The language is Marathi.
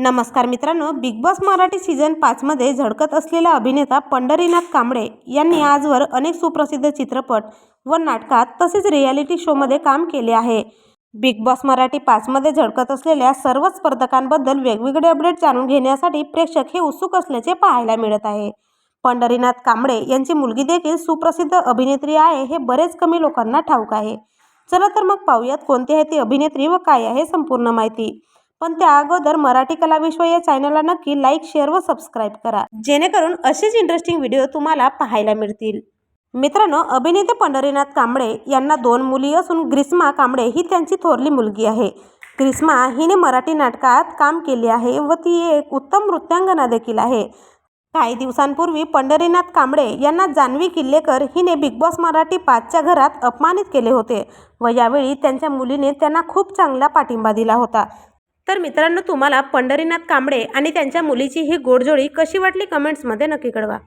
नमस्कार मित्रांनो बिग बॉस मराठी सीझन पाचमध्ये झळकत असलेला अभिनेता पंढरीनाथ कांबळे यांनी आजवर अनेक सुप्रसिद्ध चित्रपट व नाटकात तसेच रियालिटी शोमध्ये काम केले आहे. बिग बॉस मराठी पाचमध्ये झळकत असलेल्या सर्व स्पर्धकांबद्दल वेगवेगळे अपडेट जाणून घेण्यासाठी प्रेक्षक हे उत्सुक असल्याचे पाहायला मिळत आहे. पंढरीनाथ कांबळे यांची मुलगी देखील सुप्रसिद्ध अभिनेत्री आहे हे बरेच कमी लोकांना ठाऊक आहे. चला तर मग पाहूयात कोणती आहे ती अभिनेत्री व काय आहे संपूर्ण माहिती. पण त्या अगोदर मराठी कला विश्व या चॅनलला नक्की लाईक शेअर व सबस्क्राईब करा. जेणेकरून असेच इंटरेस्टिंग व्हिडिओ तुम्हाला पाहायला मिळतील. मित्रांनो अभिनेते पंढरीनाथ कांबळे यांना दोन मुली असून ग्रीष्मा कांबळे ही त्यांची थोरली मुलगी आहे. ग्रीष्मा हिने मराठी नाटकात काम केले आहे व ती एक उत्तम नृत्यांगना देखील आहे. काही दिवसांपूर्वी पंढरीनाथ कांबळे यांना जान्हवी किल्लेकर हिने बिग बॉस मराठी पाचच्या घरात अपमानित केले होते व यावेळी त्यांच्या मुलीने त्यांना खूप चांगला पाठिंबा दिला होता. तर मित्रांनो तुम्हाला पंढरीनाथ कांबळे आणि त्यांच्या मुलीची ही गोडजोडी कशी वाटली कमेंट्समध्ये नक्की कळवा.